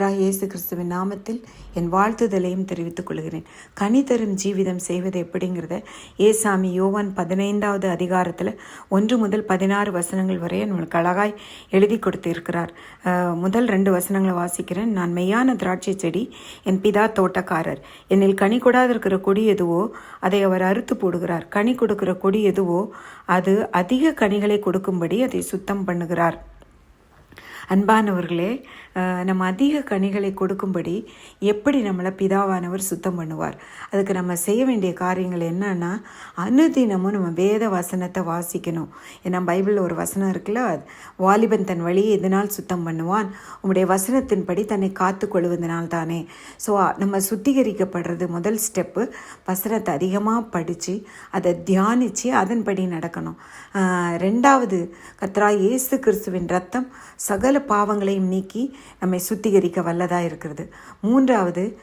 இயேசு கிறிஸ்துவின் நாமத்தில் என் வாழ்த்துதலையும் தெரிவித்துக் கொள்கிறேன். கனி தரும் ஜீவிதம் செய்வது எப்படிங்கிறத ஏசாமி யோவான் பதினைந்தாவது அதிகாரத்தில் ஒன்று முதல் பதினாறு வசனங்கள் வரை நம்மளுக்கு அழகாய் எழுதி கொடுத்திருக்கிறார். முதல் ரெண்டு வசனங்களை வாசிக்கிறேன். நான் மெய்யான திராட்சை செடி என் பிதா தோட்டக்காரர். என்னில் கனி கொடாதிருக்கிற கொடி எதுவோ அதை அவர் அறுத்து போடுகிறார். கனி கொடுக்கிற கொடி எதுவோ அது அதிக கனிகளை கொடுக்கும்படி அதை சுத்தம் பண்ணுகிறார். அன்பானவர்களே நம்ம அதிக கனிகளை கொடுக்கும்படி எப்படி நம்மளை பிதாவானவர் சுத்தம் பண்ணுவார்? அதுக்கு நம்ம செய்ய வேண்டிய காரியங்கள் என்னன்னா அனுதினமும் நம்ம வேத வசனத்தை வாசிக்கணும். ஏன்னா பைபிளில் ஒரு வசனம் இருக்குல்ல வாலிபன் தன் வழியை எதனால் சுத்தம் பண்ணுவான்? உங்களுடைய வசனத்தின்படி தன்னை காத்து கொள்வதனால் தானே? ஸோ நம்ம சுத்திகரிக்கப்படுறது முதல் ஸ்டெப்பு வசனத்தை அதிகமாக படித்து அதை தியானித்து அதன்படி நடக்கணும். ரெண்டாவது கத்ரா இயேசு கிறிஸ்துவின் ரத்தம் சகல பாவங்களையும் நீக்கி நம்மை சுத்திகரிக்க வல்லதாக இருக்கிறது. மூன்றாவது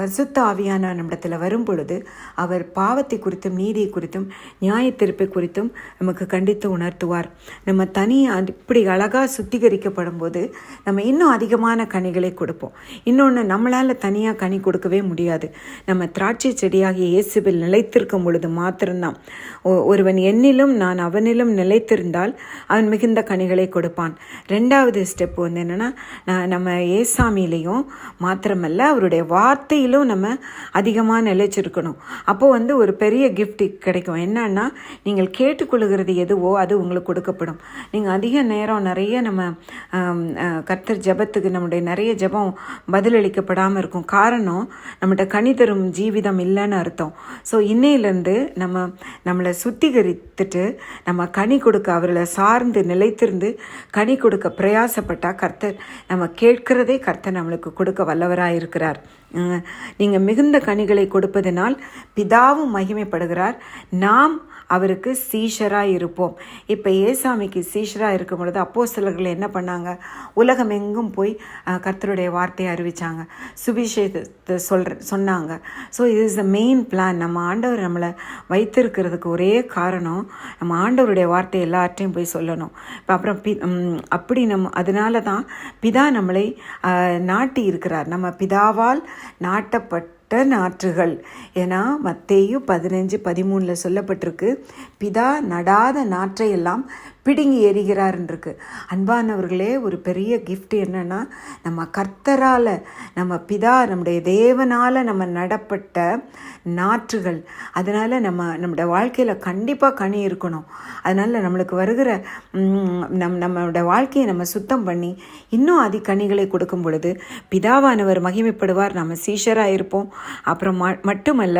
பி- பரிசுத்த ஆவியான நம்மிடத்தில் வரும் பொழுது அவர் பாவத்தை குறித்தும் நீதியை குறித்தும் நியாயத்தீர்ப்பை குறித்தும் நமக்கு கண்டித்து உணர்த்துவார். நம்ம தனி இப்படி அழகாக சுத்திகரிக்கப்படும் போது நம்ம இன்னும் அதிகமான கனிகளை கொடுப்போம். இன்னொன்று நம்மளால் தனியாக கனி கொடுக்கவே முடியாது. நம்ம திராட்சை செடியாகிய இயேசுவில் நிலைத்திருக்கும் பொழுது மாத்திரம்தான். ஒ- ஒருவன் என்னிலும் நான் அவனிலும் நிலைத்திருந்தால் அவன் மிகுந்த கனிகளை கொடுப்பான். ரெண்டாவது ஸ்டெப் வந்து என்னென்னா நம்ம ஏசாமியிலையும் மாத்திரமல்ல அவருடைய வார்த்தையிலும் நம்ம அதிகமாக நிலைச்சிருக்கணும். அப்போது வந்து ஒரு பெரிய கிஃப்ட் கிடைக்கும். என்னன்னா நீங்கள் கேட்டுக்கொள்கிறது எதுவோ அது உங்களுக்கு கொடுக்கப்படும். நீங்கள் அதிக நேரம் நிறைய நம்ம கர்த்தர் ஜெபத்துக்கு நம்முடைய நிறைய ஜெபம் பதிலளிக்கப்படாமல் இருக்கும். காரணம் நம்மகிட்ட கனி தரும் ஜீவிதம் இல்லைன்னு அர்த்தம். ஸோ இன்னையிலேருந்து நம்ம நம்மளை சுத்திகரித்துட்டு நம்ம கனி கொடுக்க அவர்களை சார்ந்து நிலைத்திருந்து கனி கொடுக்க பிரயாசப்பட்டால் கர்த்தர் நம்ம கேட்கிறதே கர்த்தர் நம்மளுக்கு கொடுக்க வல்லவராக இருக்கிறார் நீங்கள் மிகுந்த கனிகளை கொடுப்பதனால் பிதாவும் மகிமைப்படுகிறார். நாம் அவருக்கு சீஷராக இருப்போம். இப்போ ஏசாமிக்கு சீஷராக இருக்கும் பொழுது அப்போ சிலர்கள் என்ன பண்ணாங்க? உலகம் எங்கும் போய் கர்த்தருடைய வார்த்தையை அறிவித்தாங்க சுபிஷேகத்தை சொல்கிற சொன்னாங்க. ஸோ இது இஸ் த மெயின் பிளான் நம்ம ஆண்டவர் நம்மளை வைத்திருக்கிறதுக்கு ஒரே காரணம் நம்ம ஆண்டவருடைய வார்த்தை எல்லார்ட்டையும் போய் சொல்லணும். இப்போ அப்புறம் பி அப்படி நம்ம அதனால தான் பிதா நம்மளை நாட்டி இருக்கிறார். நம்ம பிதாவால் நாட்டப்பட்டு நாற்றுகள். ஏன்னா மத்தேயு பதினஞ்சு பதிமூணில் சொல்லப்பட்டிருக்கு. பிதா நடாத நாற்றையெல்லாம் பிடுங்கி எறிகிறாருன்றிருக்கு. அன்பானவர்களே ஒரு பெரிய கிஃப்ட் என்னென்னா நம்ம கர்த்தரால் நம்ம பிதா நம்முடைய தேவனால் நம்ம நடப்பட்ட நாற்றுகள். அதனால் நம்ம நம்முடைய வாழ்க்கையில் கண்டிப்பாக கனி இருக்கணும். அதனால் நம்மளுக்கு வருகிற நம் நம்மளோட வாழ்க்கையை நம்ம சுத்தம் பண்ணி இன்னும் அதி கனிகளை கொடுக்கும் பொழுது பிதாவானவர் மகிமைப்படுவார். நம்ம சீஷராக இருப்போம். அப்புறம் ம மட்டுமல்ல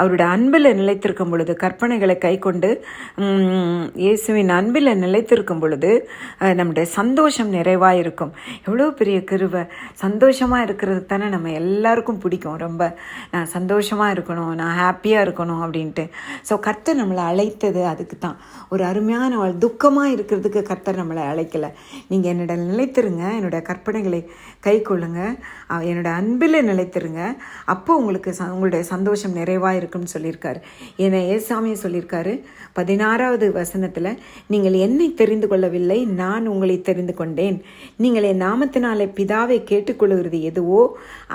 அவருடைய அன்பில் நிலைத்திருக்கும் பொழுது கற்பனைகளை கை கொண்டு இயேசுவின் அன்பில் நிலைத்திருக்கும் பொழுது நம்முடைய சந்தோஷம் நிறைவாக இருக்கும் எவ்வளோ பெரிய கிருவை சந்தோஷமாக இருக்கிறதுக்கு தானே நம்ம எல்லாருக்கும் பிடிக்கும். ரொம்ப நான் சந்தோஷமாக இருக்கணும் நான் ஹாப்பியாக இருக்கணும் அப்படின்ட்டு. ஸோ கர்த்தர் நம்மளை அழைத்தது அதுக்கு தான். ஒரு அருமையான வாழ் துக்கமாக இருக்கிறதுக்கு கர்த்தர் நம்மளை அழைக்கலை. நீங்கள் என்னோட நிலைத்திருங்க. என்னோட கற்பனைகளை கை கொள்ளுங்க. என்னோட அன்பில் நிலைத்திருங்க. அப்போ உங்களுக்கு ச உங்களுடைய சந்தோஷம் நிறைவாக இருக்கும்னு சொல்லியிருக்காரு. என்னை ஏசாமியை சொல்லியிருக்காரு பதினாறாவது வசனத்தில் நீங்கள் என் என்னை தெரிந்து கொள்ளவில்லை நான் உங்களை தெரிந்து கொண்டேன். நீங்கள் என் நாமத்தினாலே பிதாவை கேட்டுக்கொள்கிறது எதுவோ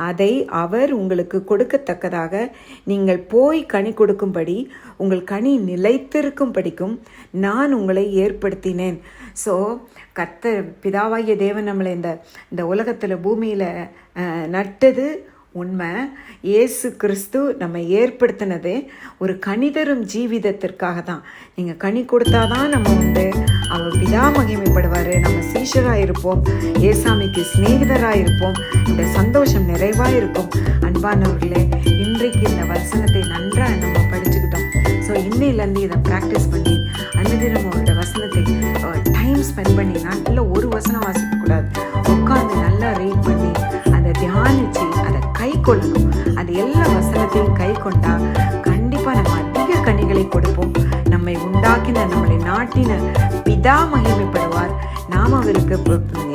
அதை அவர் உங்களுக்கு கொடுக்கத்தக்கதாக நீங்கள் போய் கனி கொடுக்கும்படி உங்கள் கனி நிலைத்திருக்கும் படிக்கும் நான் உங்களை ஏற்படுத்தினேன். ஸோ கத்த பிதாவாகிய தேவன் நம்மளை இந்த இந்த உலகத்தில் பூமியில் நட்டது உண்மை ஏசு கிறிஸ்து நம்ம ஏற்படுத்தினது ஒரு கணிதரும் ஜீவிதத்திற்காக தான் நீங்கள் கனி கொடுத்தாதான் நம்ம வந்து அவர் பிதா மகிமைப்படுவார். நம்ம சீஷராக இருப்போம் ஏசாமிக்கு சிநேகிதராக இருப்போம் இந்த சந்தோஷம் நிறைவாக இருக்கும் அன்பானவர்களே இன்றைக்கு இந்த வசனத்தை நன்றாக நம்ம படிச்சுக்கிட்டோம். ஸோ இன்னையிலேருந்து இதை ப்ராக்டிஸ் பண்ணி அன்னதினம் அவரோட வசனத்தை டைம் ஸ்பெண்ட் பண்ணி நல்ல ஒரு வசனம் வாசிக்கக்கூடாது. உட்காந்து நல்லா ரீட் பண்ணி அதை தியானிச்சு அதை கொள்ளணும் அது எல்லா வசனத்தையும் கை கொண்டா கண்டிப்பாக நம்ம அதிக கனிகளை கொடுப்போம். நம்மை உண்டாக்கின நம்மளை நாட்டின பிதா மகிமைப்படுவார். நாம் அவருக்கு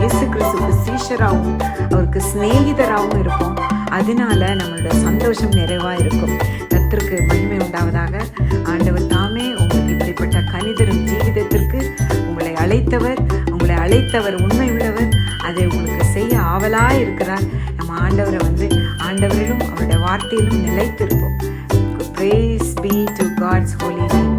இயேசு கிறிஸ்துக்கு சீஷராகவும் அவருக்கு சிநேகிதராகவும் இருப்போம். அதனால நம்மளோட சந்தோஷம் நிறைவாக இருக்கும். கத்திற்கு மகிமை உண்டாவதாக. ஆண்டவர் தாமே உங்களுக்கு இப்படிப்பட்ட கனிதரும் ஜீவிதத்திற்கு உங்களை அழைத்தவர் உங்களை அழைத்தவர் உண்மை உள்ளவர் அதை உங்களுக்கு செய்ய ஆவலாக இருக்கிறார். ஆண்டவரை வந்து ஆண்டவரிலும் அவருடைய வார்த்தையிலும் நிலைத்திருப்போம். Praise be to God's holy name